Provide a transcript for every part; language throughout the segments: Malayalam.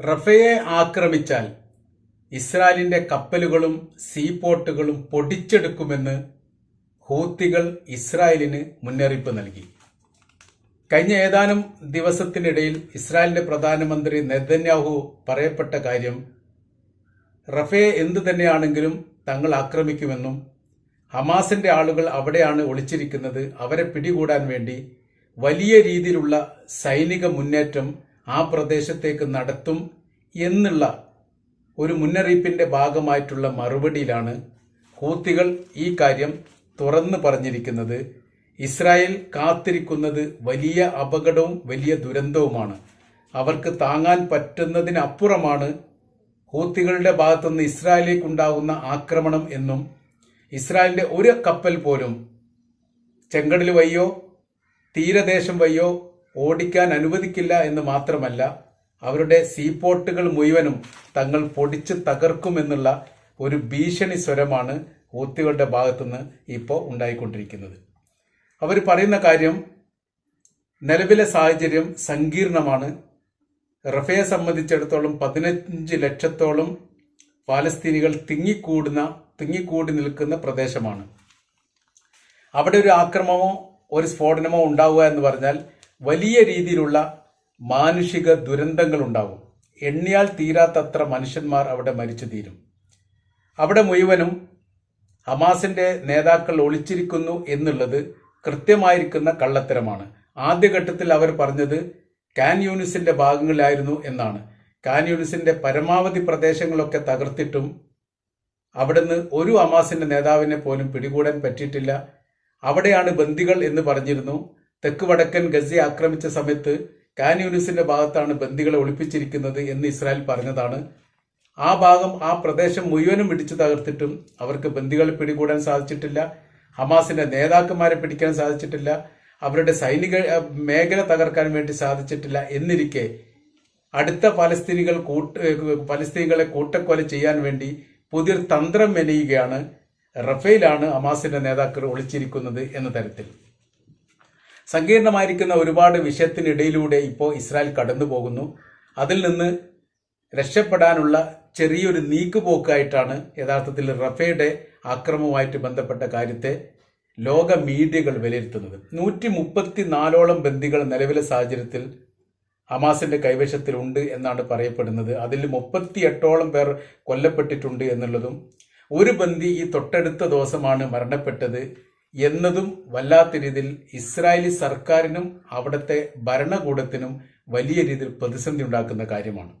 റഫയെ ആക്രമിച്ചാൽ ഇസ്രായേലിന്റെ കപ്പലുകളും സീപോർട്ടുകളും പൊടിച്ചെടുക്കുമെന്ന് ഹൂത്തികൾ ഇസ്രായേലിന് മുന്നറിയിപ്പ് നൽകി. കഴിഞ്ഞ ഏതാനും ദിവസത്തിനിടയിൽ ഇസ്രായേലിന്റെ പ്രധാനമന്ത്രി നെതന്യാഹു പറയപ്പെട്ട കാര്യം റഫയെ എന്തു തന്നെയാണെങ്കിലും തങ്ങൾ ആക്രമിക്കുമെന്നും ഹമാസിന്റെ ആളുകൾ അവിടെയാണ് ഒളിച്ചിരിക്കുന്നത് അവരെ പിടികൂടാൻ വേണ്ടി വലിയ രീതിയിലുള്ള സൈനിക മുന്നേറ്റം ആ പ്രദേശത്തേക്ക് നടത്തും എന്നുള്ള ഒരു മുന്നറിയിപ്പിന്റെ ഭാഗമായിട്ടുള്ള മറുപടിയിലാണ് ഹൂത്തികൾ ഈ കാര്യം തുറന്നു പറഞ്ഞിരിക്കുന്നത്. ഇസ്രായേൽ കാത്തിരിക്കുന്നത് വലിയ അപകടവും വലിയ ദുരന്തവുമാണ്. അവർക്ക് താങ്ങാൻ പറ്റുന്നതിനപ്പുറമാണ് ഹൂത്തികളുടെ ഭാഗത്തുനിന്ന് ഇസ്രായേലിലേക്കുണ്ടാകുന്ന ആക്രമണം എന്നും ഇസ്രായേലിന്റെ ഒരു കപ്പൽ പോലും ചെങ്കടൽ വയ്യോ തീരദേശം വയ്യോ ഓടിക്കാൻ അനുവദിക്കില്ല എന്ന് മാത്രമല്ല അവരുടെ സീപോർട്ടുകൾ മുഴുവനും തങ്ങൾ പൊടിച്ച് തകർക്കുമെന്നുള്ള ഒരു ഭീഷണി സ്വരമാണ് ഹൂത്തികളുടെ ഭാഗത്തുനിന്ന് ഇപ്പോൾ ഉണ്ടായിക്കൊണ്ടിരിക്കുന്നത്. അവർ പറയുന്ന കാര്യം നിലവിലെ സാഹചര്യം സങ്കീർണമാണ്. റഫയെ സംബന്ധിച്ചിടത്തോളം പതിനഞ്ച് ലക്ഷത്തോളം പാലസ്തീനികൾ തിങ്ങിക്കൂടുന്ന തിങ്ങിക്കൂടി നിൽക്കുന്ന പ്രദേശമാണ്. അവിടെ ഒരു ആക്രമമോ ഒരു സ്ഫോടനമോ ഉണ്ടാവുക എന്ന് പറഞ്ഞാൽ വലിയ രീതിയിലുള്ള മാനുഷിക ദുരന്തങ്ങൾ ഉണ്ടാവും എണ്ണിയാൽ തീരാത്തത്ര മനുഷ്യന്മാർ അവിടെ മരിച്ചു തീരും. അവിടെ മുഴുവനും ഹമാസിന്റെ നേതാക്കൾ ഒളിച്ചിരിക്കുന്നു എന്നുള്ളത് കൃത്യമായിരിക്കുന്ന കള്ളത്തരമാണ്. ആദ്യഘട്ടത്തിൽ അവർ പറഞ്ഞത് കാൻ യൂണിസിന്റെ ഭാഗങ്ങളിലായിരുന്നു എന്നാണ്. കാൻ യൂണിസിന്റെ പരമാവധി പ്രദേശങ്ങളൊക്കെ തകർത്തിട്ടും അവിടുന്ന് ഒരു ഹമാസിന്റെ നേതാവിനെ പോലും പിടികൂടാൻ പറ്റിയിട്ടില്ല. അവിടെയാണ് ബന്ദികൾ എന്ന് പറഞ്ഞിരുന്നു. തെക്ക് വടക്കൻ ഗസി ആക്രമിച്ച സമയത്ത് കാൻ യൂണിസിന്റെ ഭാഗത്താണ് ബന്ദികളെ ഒളിപ്പിച്ചിരിക്കുന്നത് എന്ന് ഇസ്രായേൽ പറഞ്ഞതാണ്. ആ ഭാഗം ആ പ്രദേശം മുഴുവനും ഇടിച്ചു തകർത്തിട്ടും അവർക്ക് ബന്ദികളെ പിടികൂടാൻ സാധിച്ചിട്ടില്ല. ഹമാസിന്റെ നേതാക്കന്മാരെ പിടിക്കാൻ സാധിച്ചിട്ടില്ല. അവരുടെ സൈനിക മേഖല തകർക്കാൻ വേണ്ടി സാധിച്ചിട്ടില്ല എന്നിരിക്കെ അടുത്ത പലസ്തീനികൾ കൂട്ട് പലസ്തീനികളെ കൂട്ടക്കൊല ചെയ്യാൻ വേണ്ടി പുതിയൊരു തന്ത്രം മെനയുകയാണ് റഫേലാണ് ഹമാസിന്റെ നേതാക്കൾ ഒളിച്ചിരിക്കുന്നത് എന്ന തരത്തിൽ. സങ്കീർണമായിരിക്കുന്ന ഒരുപാട് വിഷയത്തിനിടയിലൂടെ ഇപ്പോൾ ഇസ്രായേൽ കടന്നു പോകുന്നു. അതിൽ നിന്ന് രക്ഷപ്പെടാനുള്ള ചെറിയൊരു നീക്കുപോക്കായിട്ടാണ് യഥാർത്ഥത്തിൽ റഫയുടെ ആക്രമവുമായിട്ട് ബന്ധപ്പെട്ട കാര്യത്തെ ലോക മീഡിയകൾ വിലയിരുത്തുന്നത്. നൂറ്റി മുപ്പത്തി നാലോളം ബന്ദികൾ നിലവിലെ സാഹചര്യത്തിൽ ഹമാസിന്റെ കൈവശത്തിലുണ്ട് എന്നാണ് പറയപ്പെടുന്നത്. അതിൽ മുപ്പത്തി എട്ടോളം പേർ കൊല്ലപ്പെട്ടിട്ടുണ്ട് എന്നുള്ളതും ഒരു ബന്ദി ഈ തൊട്ടടുത്ത ദിവസമാണ് മരണപ്പെട്ടത്. എന്നതും വല്ലാത്ത രീതിയിൽ ഇസ്രായേലി സർക്കാരിനും അവിടുത്തെ ഭരണകൂടത്തിനും വലിയ രീതിയിൽ പ്രതിസന്ധി ഉണ്ടാക്കുന്ന കാര്യമാണ്.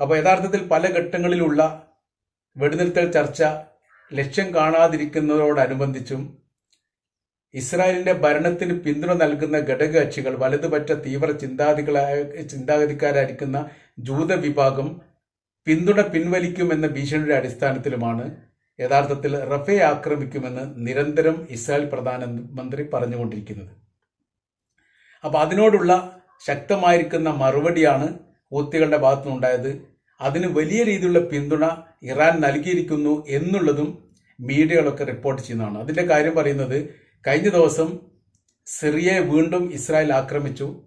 അപ്പോൾ യഥാർത്ഥത്തിൽ പല ഘട്ടങ്ങളിലുള്ള വെടിനിർത്തൽ ചർച്ച ലക്ഷ്യം കാണാതിരിക്കുന്നതോടനുബന്ധിച്ചും ഇസ്രായേലിന്റെ ഭരണത്തിന് പിന്തുണ നൽകുന്ന ഘടകകക്ഷികൾ വലതുപറ്റ തീവ്ര ചിന്താഗതികളായ ചിന്താഗതിക്കാരായിരിക്കുന്ന ജൂത വിഭാഗം പിന്തുണ പിൻവലിക്കുമെന്ന ഭീഷണിയുടെ അടിസ്ഥാനത്തിലുമാണ് യഥാർത്ഥത്തിൽ റഫേ ആക്രമിക്കുമെന്ന് നിരന്തരം ഇസ്രായേൽ പ്രധാനമന്ത്രി പറഞ്ഞുകൊണ്ടിരിക്കുന്നത്. അപ്പോൾ അതിനോടുള്ള ശക്തമായിരിക്കുന്ന മറുപടിയാണ് ഹൂത്തികളുടെ ഭാഗത്തുനിന്നുണ്ടായത്. അതിന് വലിയ രീതിയിലുള്ള പിന്തുണ ഇറാൻ നൽകിയിരിക്കുന്നു എന്നുള്ളതും മീഡിയകളൊക്കെ റിപ്പോർട്ട് ചെയ്യുന്നതാണ്. അതിന്റെ കാര്യം പറയുന്നത് കഴിഞ്ഞ ദിവസം സിറിയയെ വീണ്ടും ഇസ്രായേൽ ആക്രമിച്ചു.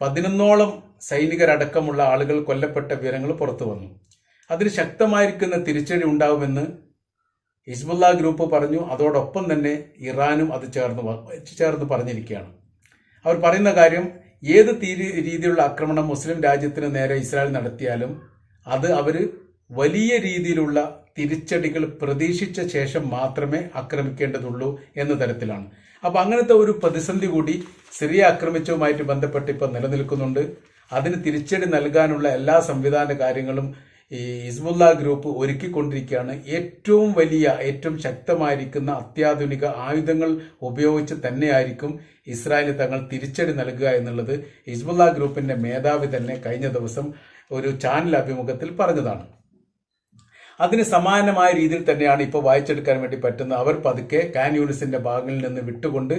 പതിനൊന്നോളം സൈനികരടക്കമുള്ള ആളുകൾ കൊല്ലപ്പെട്ട വിവരങ്ങൾ പുറത്തു വന്നു അതിന് ശക്തമായിരിക്കുന്ന തിരിച്ചടി ഉണ്ടാവുമെന്ന് ഹിസ്ബുല്ല ഗ്രൂപ്പ് പറഞ്ഞു അതോടൊപ്പം തന്നെ ഇറാനും അത് ചേർന്ന് ചേർന്ന് പറഞ്ഞിരിക്കുകയാണ്. അവർ പറയുന്ന കാര്യം ഏത് രീതിയിലുള്ള ആക്രമണം മുസ്ലിം രാജ്യത്തിന് നേരെ ഇസ്രായേൽ നടത്തിയാലും അത് അവർ വലിയ രീതിയിലുള്ള തിരിച്ചടികൾ പ്രതീക്ഷിച്ച ശേഷം മാത്രമേ ആക്രമിക്കേണ്ടതുള്ളൂ എന്ന തരത്തിലാണ്. അപ്പോൾ അങ്ങനത്തെ ഒരു പ്രതിസന്ധി കൂടി സിറിയ ആക്രമിച്ചതുമായിട്ട് ബന്ധപ്പെട്ട് ഇപ്പൊ നിലനിൽക്കുന്നുണ്ട്. അതിന് തിരിച്ചടി നൽകാനുള്ള എല്ലാ സംവിധാന കാര്യങ്ങളും ഈ ഹിസ്ബുല്ല ഗ്രൂപ്പ് ഒരുക്കിക്കൊണ്ടിരിക്കുകയാണ്. ഏറ്റവും വലിയ ഏറ്റവും ശക്തമായിരിക്കുന്ന അത്യാധുനിക ആയുധങ്ങൾ ഉപയോഗിച്ച് തന്നെയായിരിക്കും ഇസ്രായേൽ തങ്ങൾ തിരിച്ചടി നൽകുക എന്നുള്ളത് ഹിസ്ബുല്ല ഗ്രൂപ്പിന്റെ മേധാവി തന്നെ കഴിഞ്ഞ ദിവസം ഒരു ചാനൽ അഭിമുഖത്തിൽ പറഞ്ഞതാണ്. അതിന് സമാനമായ രീതിയിൽ തന്നെയാണ് ഇപ്പോൾ വായിച്ചെടുക്കാൻ വേണ്ടി പറ്റുന്നത് അവർ പതുക്കെ കാൻ യൂണിസിന്റെ ഭാഗങ്ങളിൽ നിന്ന് വിട്ടുകൊണ്ട്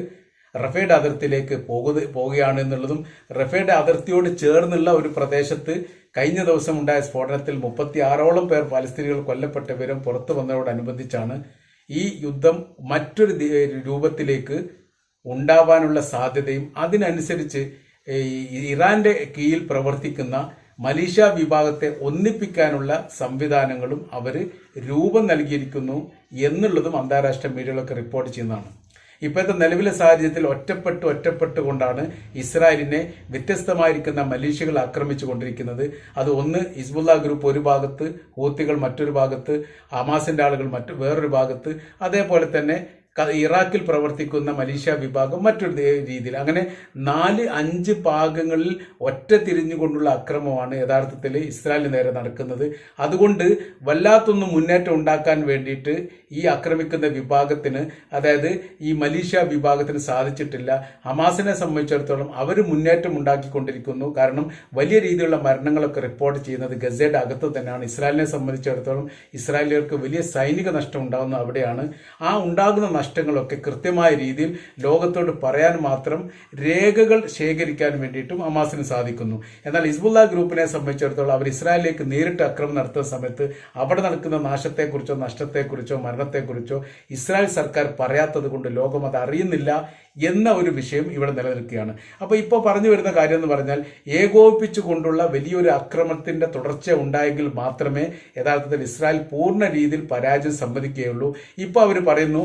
റഫേഡ് അതിർത്തിയിലേക്ക് പോകുക പോവുകയാണ് എന്നുള്ളതും റഫേഡ് അതിർത്തിയോട് ചേർന്നുള്ള ഒരു പ്രദേശത്ത് കഴിഞ്ഞ ദിവസം ഉണ്ടായ സ്ഫോടനത്തിൽ മുപ്പത്തി ആറോളം പേർ പാലസ്തീനികൾ കൊല്ലപ്പെട്ട വിവരം പുറത്തു വന്നതോടനുബന്ധിച്ചാണ് ഈ യുദ്ധം മറ്റൊരു രൂപത്തിലേക്ക് ഉണ്ടാവാനുള്ള സാധ്യതയും. അതിനനുസരിച്ച് ഇറാന്റെ കീഴിൽ പ്രവർത്തിക്കുന്ന മലീഷ്യ വിഭാഗത്തെ ഒന്നിപ്പിക്കാനുള്ള സംവിധാനങ്ങളും അവർ രൂപം നൽകിയിരിക്കുന്നു എന്നുള്ളതും അന്താരാഷ്ട്ര മീഡിയകളൊക്കെ റിപ്പോർട്ട് ചെയ്യുന്നതാണ്. ഇപ്പോഴത്തെ നിലവിലെ സാഹചര്യത്തിൽ ഒറ്റപ്പെട്ട് ഒറ്റപ്പെട്ടുകൊണ്ടാണ് ഇസ്രായേലിനെ വ്യത്യസ്തമായിരിക്കുന്ന മലീഷ്യകൾ ആക്രമിച്ചു കൊണ്ടിരിക്കുന്നത് അത് ഒന്ന് ഹിസ്ബുല്ല ഗ്രൂപ്പ് ഒരു ഭാഗത്ത് ഹൂത്തികൾ മറ്റൊരു ഭാഗത്ത് ഹമാസിന്റെ ആളുകൾ മറ്റു വേറൊരു ഭാഗത്ത്. അതേപോലെ തന്നെ ഇറാഖിൽ പ്രവർത്തിക്കുന്ന മലേഷ്യ വിഭാഗം മറ്റൊരു രീതിയിൽ. അങ്ങനെ നാല് അഞ്ച് ഭാഗങ്ങളിൽ ഒറ്റ തിരിഞ്ഞുകൊണ്ടുള്ള അക്രമമാണ് യഥാർത്ഥത്തിൽ ഇസ്രായേലിന് നേരെ നടക്കുന്നത്. അതുകൊണ്ട് വല്ലാത്തൊന്ന് മുന്നേറ്റം ഉണ്ടാക്കാൻ വേണ്ടിയിട്ട് ഈ ആക്രമിക്കുന്ന വിഭാഗത്തിന് അതായത് ഈ മലേഷ്യ വിഭാഗത്തിന് സാധിച്ചിട്ടില്ല. ഹമാസിനെ സംബന്ധിച്ചിടത്തോളം അവർ മുന്നേറ്റം ഉണ്ടാക്കിക്കൊണ്ടിരിക്കുന്നു. കാരണം വലിയ രീതിയിലുള്ള മരണങ്ങളൊക്കെ റിപ്പോർട്ട് ചെയ്യുന്നത് ഗസയുടെ അകത്ത് തന്നെയാണ്. ഇസ്രായേലിനെ സംബന്ധിച്ചിടത്തോളം ഇസ്രായേലിയർക്ക് വലിയ സൈനിക നഷ്ടം ഉണ്ടാകുന്നത് അവിടെയാണ്. ആ ഉണ്ടാകുന്ന നഷ്ടങ്ങളൊക്കെ കൃത്യമായ രീതിയിൽ ലോകത്തോട് പറയാൻ മാത്രം രേഖകൾ ശേഖരിക്കാൻ വേണ്ടിയിട്ടും ഹമാസിന് സാധിക്കുന്നു. എന്നാൽ ഹിസ്ബുല്ല ഗ്രൂപ്പിനെ സംബന്ധിച്ചിടത്തോളം അവർ ഇസ്രായേലിലേക്ക് നേരിട്ട് അക്രമം നടത്തുന്ന സമയത്ത് അവിടെ നടക്കുന്ന നാശത്തെക്കുറിച്ചോ നഷ്ടത്തെക്കുറിച്ചോ മരണത്തെക്കുറിച്ചോ ഇസ്രായേൽ സർക്കാർ പറയാത്തത് കൊണ്ട് ലോകം അത് അറിയുന്നില്ല എന്ന ഒരു വിഷയം ഇവിടെ നിലനിൽക്കുകയാണ്. അപ്പോൾ ഇപ്പോൾ പറഞ്ഞു വരുന്ന കാര്യം എന്ന് പറഞ്ഞാൽ ഏകോപിപ്പിച്ചുകൊണ്ടുള്ള വലിയൊരു അക്രമത്തിന്റെ തുടർച്ച ഉണ്ടായെങ്കിൽ മാത്രമേ യഥാർത്ഥത്തിൽ ഇസ്രായേൽ പൂർണ രീതിയിൽ പരാജയം സമ്മതിക്കുകയുള്ളൂ. ഇപ്പോൾ അവർ പറയുന്നു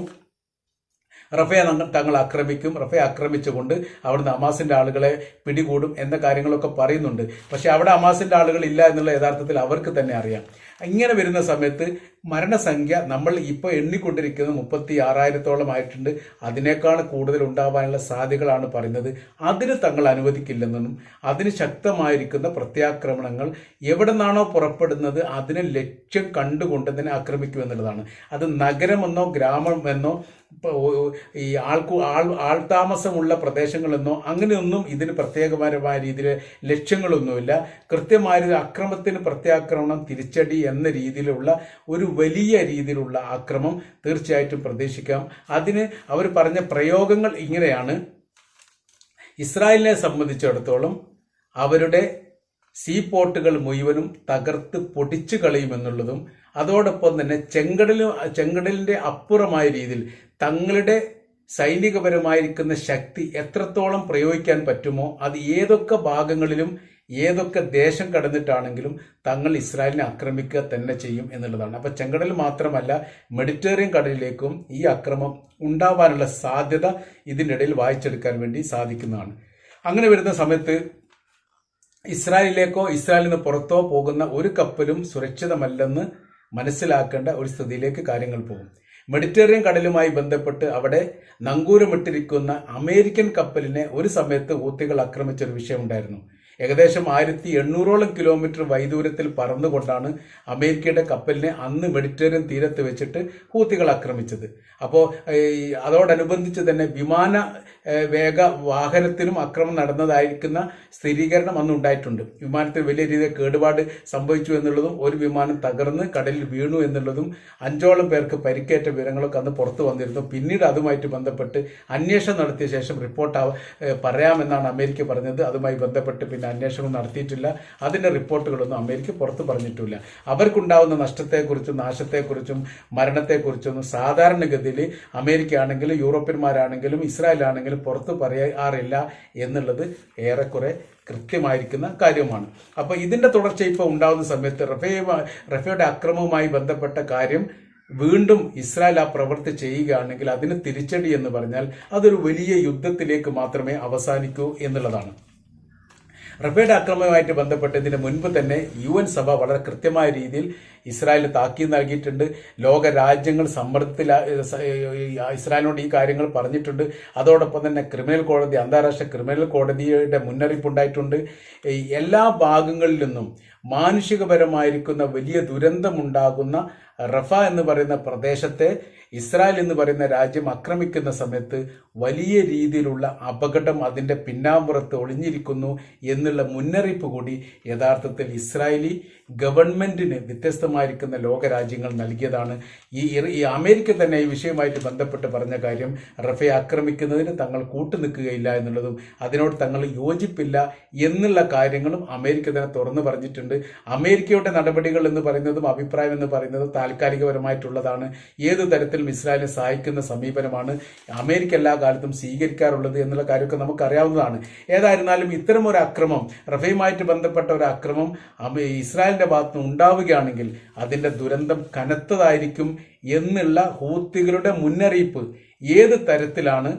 റഫയെ തങ്ങൾ ആക്രമിക്കും. റഫയെ ആക്രമിച്ചുകൊണ്ട് അവിടുന്ന് അമാസിന്റെ ആളുകളെ പിടികൂടും എന്ന കാര്യങ്ങളൊക്കെ പറയുന്നുണ്ട്. പക്ഷെ അവിടെ അമാസിന്റെ ആളുകൾ ഇല്ല എന്നുള്ള യഥാർത്ഥത്തിൽ അവർക്ക് തന്നെ അറിയാം. ഇങ്ങനെ വരുന്ന സമയത്ത് മരണസംഖ്യ നമ്മൾ ഇപ്പോൾ എണ്ണിക്കൊണ്ടിരിക്കുന്നത് മുപ്പത്തി ആറായിരത്തോളം ആയിട്ടുണ്ട്. അതിനേക്കാൾ കൂടുതൽ ഉണ്ടാവാനുള്ള സാധ്യതകളാണ് പറയുന്നത്. അതിന് തങ്ങൾ അനുവദിക്കില്ലെന്നും അതിന് ശക്തമായിരിക്കുന്ന പ്രത്യാക്രമണങ്ങൾ എവിടെ നിന്നാണോ പുറപ്പെടുന്നത് അതിനെ ലക്ഷ്യം കണ്ടുകൊണ്ട് തന്നെ ആക്രമിക്കുമെന്നുള്ളതാണ്. അത് നഗരമെന്നോ ഗ്രാമമെന്നോ ഈ ആൾക്കു ആൾ ആൾതാമസമുള്ള പ്രദേശങ്ങളെന്നോ അങ്ങനെയൊന്നും ഇതിന് പ്രത്യേകപരമായ രീതിയിൽ ലക്ഷ്യങ്ങളൊന്നുമില്ല. കൃത്യമായ അക്രമത്തിന് പ്രത്യാക്രമണം തിരിച്ചടി എന്ന രീതിയിലുള്ള ഒരു വലിയ രീതിയിലുള്ള ആക്രമം തീർച്ചയായിട്ടും പ്രതീക്ഷിക്കാം. അതിന് അവർ പറഞ്ഞ പ്രയോഗങ്ങൾ ഇങ്ങനെയാണ്. ഇസ്രായേലിനെ സംബന്ധിച്ചിടത്തോളം അവരുടെ സീ പോർട്ടുകൾ മുഴുവനും തകർത്ത് പൊടിച്ചു കളയുമെന്നുള്ളതും അതോടൊപ്പം തന്നെ ചെങ്കടലും ചെങ്കടലിന്റെ അപ്പുറമായ രീതിയിൽ തങ്ങളുടെ സൈനികപരമായിരിക്കുന്ന ശക്തി എത്രത്തോളം പ്രയോഗിക്കാൻ പറ്റുമോ അത് ഏതൊക്കെ ഭാഗങ്ങളിലും ഏതൊക്കെ ദേശം കടന്നിട്ടാണെങ്കിലും തങ്ങൾ ഇസ്രായേലിനെ ആക്രമിക്കുക തന്നെ ചെയ്യും എന്നുള്ളതാണ്. അപ്പോൾ ചെങ്കടൽ മാത്രമല്ല മെഡിറ്ററേനിയൻ കടലിലേക്കും ഈ അക്രമം ഉണ്ടാവാനുള്ള സാധ്യത ഇതിനിടയിൽ വായിച്ചെടുക്കാൻ വേണ്ടി സാധിക്കുന്നതാണ്. അങ്ങനെ വരുന്ന സമയത്ത് ഇസ്രായേലിലേക്കോ ഇസ്രായേലിൽ നിന്ന് പുറത്തോ പോകുന്ന ഒരു കപ്പലും സുരക്ഷിതമല്ലെന്ന് മനസ്സിലാക്കേണ്ട ഒരു സ്ഥിതിയിലേക്ക് കാര്യങ്ങൾ പോകും. മെഡിറ്ററേനിയൻ കടലുമായി ബന്ധപ്പെട്ട് അവിടെ നങ്കൂരമിട്ടിരിക്കുന്ന അമേരിക്കൻ കപ്പലിനെ ഒരു സമയത്ത് ഊത്തികൾ ആക്രമിച്ച ഒരു വിഷയമുണ്ടായിരുന്നു ഏകദേശം ആയിരത്തി എണ്ണൂറോളം കിലോമീറ്റർ വൈദൂരത്തിൽ പറന്നുകൊണ്ടാണ് അമേരിക്കയുടെ കപ്പലിനെ അന്ന് മെഡിറ്ററേനിയൻ തീരത്ത് വെച്ചിട്ട് ഹൂത്തികൾ ആക്രമിച്ചത്. അപ്പോൾ അതോടനുബന്ധിച്ച് തന്നെ വിമാന വേഗ വാഹനത്തിനും അക്രമം നടന്നതായിരിക്കുന്ന സ്ഥിരീകരണം അന്ന് ഉണ്ടായിട്ടുണ്ട്. വിമാനത്തിൽ വലിയ രീതിയിൽ കേടുപാട് സംഭവിച്ചു എന്നുള്ളതും ഒരു വിമാനം തകർന്ന് കടലിൽ വീണു എന്നുള്ളതും അഞ്ചോളം പേർക്ക് പരിക്കേറ്റ വിവരങ്ങളൊക്കെ അന്ന് പുറത്തു വന്നിരുന്നു. പിന്നീട് അതുമായിട്ട് ബന്ധപ്പെട്ട് അന്വേഷണം നടത്തിയ ശേഷം റിപ്പോർട്ട് പറയാമെന്നാണ് അമേരിക്ക പറഞ്ഞത്. അതുമായി ബന്ധപ്പെട്ട് പിന്നെ അന്വേഷണം നടത്തിയിട്ടില്ല. അതിന്റെ റിപ്പോർട്ടുകളൊന്നും അമേരിക്ക പുറത്തു പറഞ്ഞിട്ടില്ല. അവർക്കുണ്ടാവുന്ന നഷ്ടത്തെക്കുറിച്ചും നാശത്തെക്കുറിച്ചും മരണത്തെക്കുറിച്ചൊന്നും സാധാരണഗതിയിൽ അമേരിക്ക ആണെങ്കിലും യൂറോപ്യന്മാരാണെങ്കിലും ഇസ്രായേൽ ആണെങ്കിലും പുറത്ത് പറയാറില്ല എന്നുള്ളത് ഏറെക്കുറെ കൃത്യമായിരിക്കുന്ന കാര്യമാണ്. അപ്പോൾ ഇതിന്റെ തുടർച്ച ഇപ്പോൾ ഉണ്ടാകുന്ന സമയത്ത് റഫേ റഫയുടെ അക്രമവുമായി ബന്ധപ്പെട്ട കാര്യം വീണ്ടും ഇസ്രായേൽ ആ പ്രവൃത്തി ചെയ്യുകയാണെങ്കിൽ അതിന് തിരിച്ചടി എന്ന് പറഞ്ഞാൽ അതൊരു വലിയ യുദ്ധത്തിലേക്ക് മാത്രമേ അവസാനിക്കൂ എന്നുള്ളതാണ്. റഫേഡ് ആക്രമണവുമായിട്ട് ബന്ധപ്പെട്ട് ഇതിന് മുൻപ് തന്നെ യു എൻ സഭ വളരെ കൃത്യമായ രീതിയിൽ ഇസ്രായേലിന് താക്കീത് നൽകിയിട്ടുണ്ട്. ലോക രാജ്യങ്ങൾ സമ്മർദ്ദത്തിൽ ഇസ്രായേലിനോട് ഈ കാര്യങ്ങൾ പറഞ്ഞിട്ടുണ്ട്. അതോടൊപ്പം തന്നെ ക്രിമിനൽ കോടതി അന്താരാഷ്ട്ര ക്രിമിനൽ കോടതിയുടെ മുന്നറിയിപ്പ് ഉണ്ടായിട്ടുണ്ട്. എല്ലാ ഭാഗങ്ങളിൽ നിന്നും മാനുഷികപരമായിരിക്കുന്ന വലിയ ദുരന്തമുണ്ടാകുന്ന റഫ എന്ന് പറയുന്ന പ്രദേശത്തെ ഇസ്രായേൽ എന്ന് പറയുന്ന രാജ്യം ആക്രമിക്കുന്ന സമയത്ത് വലിയ രീതിയിലുള്ള അപകടം അതിന്റെ പിന്നാമ്പുറത്ത് ഒളിഞ്ഞിരിക്കുന്നു എന്നുള്ള മുന്നറിയിപ്പ് കൂടി യഥാർത്ഥത്തിൽ ഇസ്രായേലി ഗവൺമെന്റിന് വ്യത്യസ്തമായിരിക്കുന്ന ലോകരാജ്യങ്ങൾ നൽകിയതാണ് ഈ ഈ അമേരിക്ക തന്നെ ഈ വിഷയമായിട്ട് ബന്ധപ്പെട്ട് പറഞ്ഞ കാര്യം. റഫയെ ആക്രമിക്കുന്നതിന് തങ്ങൾ കൂട്ടുനിൽക്കുകയില്ല എന്നുള്ളതും അതിനോട് തങ്ങൾ യോജിപ്പില്ല എന്നുള്ള കാര്യങ്ങളും അമേരിക്ക തന്നെ തുറന്നു പറഞ്ഞിട്ടുണ്ട്. അമേരിക്കയുടെ നടപടികൾ എന്ന് പറയുന്നതും അഭിപ്രായം എന്ന് പറയുന്നതും താൽക്കാലികപരമായിട്ടുള്ളതാണ്. ഏത് തരത്തിലും ഇസ്രായേലിനെ സഹായിക്കുന്ന സമീപനമാണ് അമേരിക്ക എല്ലാ കാലത്തും സ്വീകരിക്കാറുള്ളത് എന്നുള്ള കാര്യമൊക്കെ നമുക്കറിയാവുന്നതാണ്. ഏതായിരുന്നാലും ഇത്തരം ഒരു അക്രമം റഫയുമായിട്ട് ബന്ധപ്പെട്ട ഒരു അക്രമം ഇസ്രായേലിന്റെ ഭാഗത്ത് നിന്ന് ഉണ്ടാവുകയാണെങ്കിൽ അതിന്റെ ദുരന്തം കനത്തതായിരിക്കും എന്നുള്ള ഹൂത്തികളുടെ മുന്നറിയിപ്പ് ഏത് തരത്തിലാണ്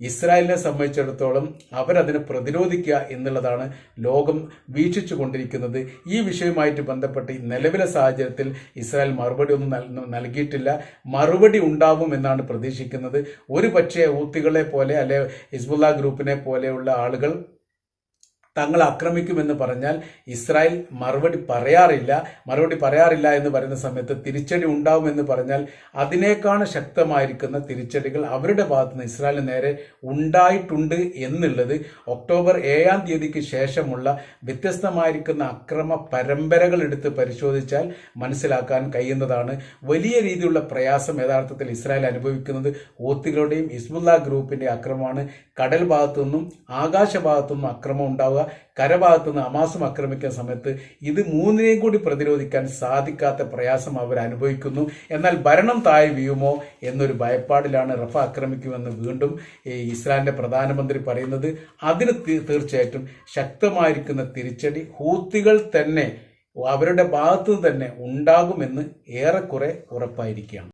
ഇസ്രായേലിനെ സംബന്ധിച്ചിടത്തോളം അവരതിനെ പ്രതിരോധിക്കുക എന്നുള്ളതാണ് ലോകം വീക്ഷിച്ചു കൊണ്ടിരിക്കുന്നത് ഈ വിഷയവുമായിട്ട് ബന്ധപ്പെട്ട് നിലവിലെ സാഹചര്യത്തിൽ ഇസ്രായേൽ മറുപടി ഒന്നും നൽ- നൽകിയിട്ടില്ല. മറുപടി ഉണ്ടാവും എന്നാണ് പ്രതീക്ഷിക്കുന്നത്. ഒരു പക്ഷേ ഊത്തികളെ പോലെ അല്ലെ ഹിസ്ബുല്ല ഗ്രൂപ്പിനെ പോലെയുള്ള ആളുകൾ തങ്ങൾ ആക്രമിക്കുമെന്ന് പറഞ്ഞാൽ ഇസ്രായേൽ മറുപടി പറയാറില്ല മറുപടി പറയാറില്ല എന്ന് പറയുന്ന സമയത്ത് തിരിച്ചടി ഉണ്ടാവുമെന്ന് പറഞ്ഞാൽ അതിനേക്കാൾ ശക്തമായിരിക്കുന്ന തിരിച്ചടികൾ അവരുടെ ഭാഗത്ത് നിന്ന് ഇസ്രായേലിന് നേരെ ഉണ്ടായിട്ടുണ്ട് എന്നുള്ളത് ഒക്ടോബർ ഏഴാം തീയതിക്ക് ശേഷമുള്ള വ്യത്യസ്തമായിരിക്കുന്ന അക്രമ പരമ്പരകൾ എടുത്ത് പരിശോധിച്ചാൽ മനസ്സിലാക്കാൻ കഴിയുന്നതാണ്. വലിയ രീതിയിലുള്ള പ്രയാസം യഥാർത്ഥത്തിൽ ഇസ്രായേൽ അനുഭവിക്കുന്നത് ഊത്തികളുടെയും ഇസ്ബുല്ല ഗ്രൂപ്പിന്റെ അക്രമമാണ്. കടൽ ഭാഗത്തു നിന്നും ആകാശ ഭാഗത്തു നിന്നും അക്രമം ഉണ്ടാവുക കരഭാഗത്തു നിന്ന് അമാസം ആക്രമിക്കുന്ന സമയത്ത് ഇത് മൂന്നിനെയും കൂടി പ്രതിരോധിക്കാൻ സാധിക്കാത്ത പ്രയാസം അവർ അനുഭവിക്കുന്നു. എന്നാൽ ഭരണം താഴെ വീഴുമോ എന്നൊരു ഭയപ്പാടിലാണ് റഫ ആക്രമിക്കുമെന്ന് വീണ്ടും ഇസ്രായേലിന്റെ പ്രധാനമന്ത്രി പറയുന്നത്. അതിന് തീർച്ചയായിട്ടും ശക്തമായിരിക്കുന്ന തിരിച്ചടി ഹൂത്തികൾ തന്നെ അവരുടെ ഭാഗത്തു തന്നെ ഉണ്ടാകുമെന്ന് ഏറെക്കുറെ ഉറപ്പായിരിക്കുകയാണ്.